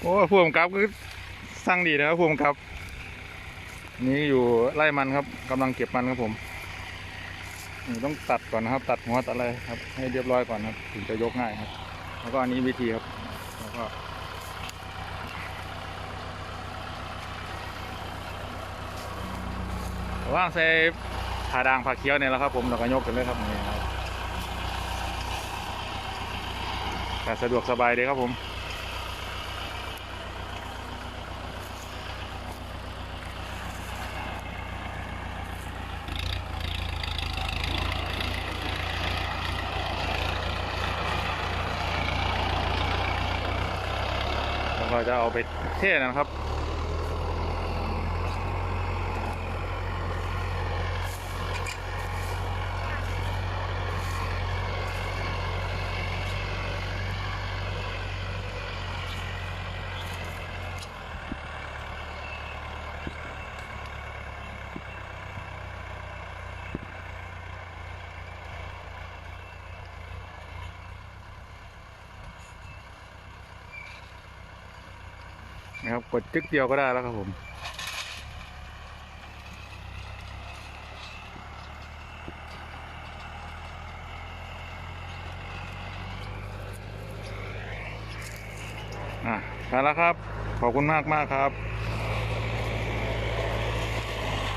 โอ้ผู้กำกับคือสั่งดีนะครับผู้กำกับ นี่อยู่ไร่มันครับกำลังเก็บมันครับผมนี่ต้องตัดก่อนนะครับ ตัดหัวตัดอะไรครับ ให้เรียบร้อยก่อนครับ ถึงจะยกง่ายครับ แล้วก็อันนี้วิธีครับ แล้วก็ว่างใส่ผ่าด่างผ่าเคี้ยวเนี่ยแหละครับผมแล้วก็ยกกันเลยครับนี่ครับ แต่สะดวกสบายเลยครับผมก็จะเอาไปเทนะครับ นะครับ กดจึ๊กเดียวก็ได้แล้วครับผมอะไปแล้วครับ ขอบคุณมากมากครับ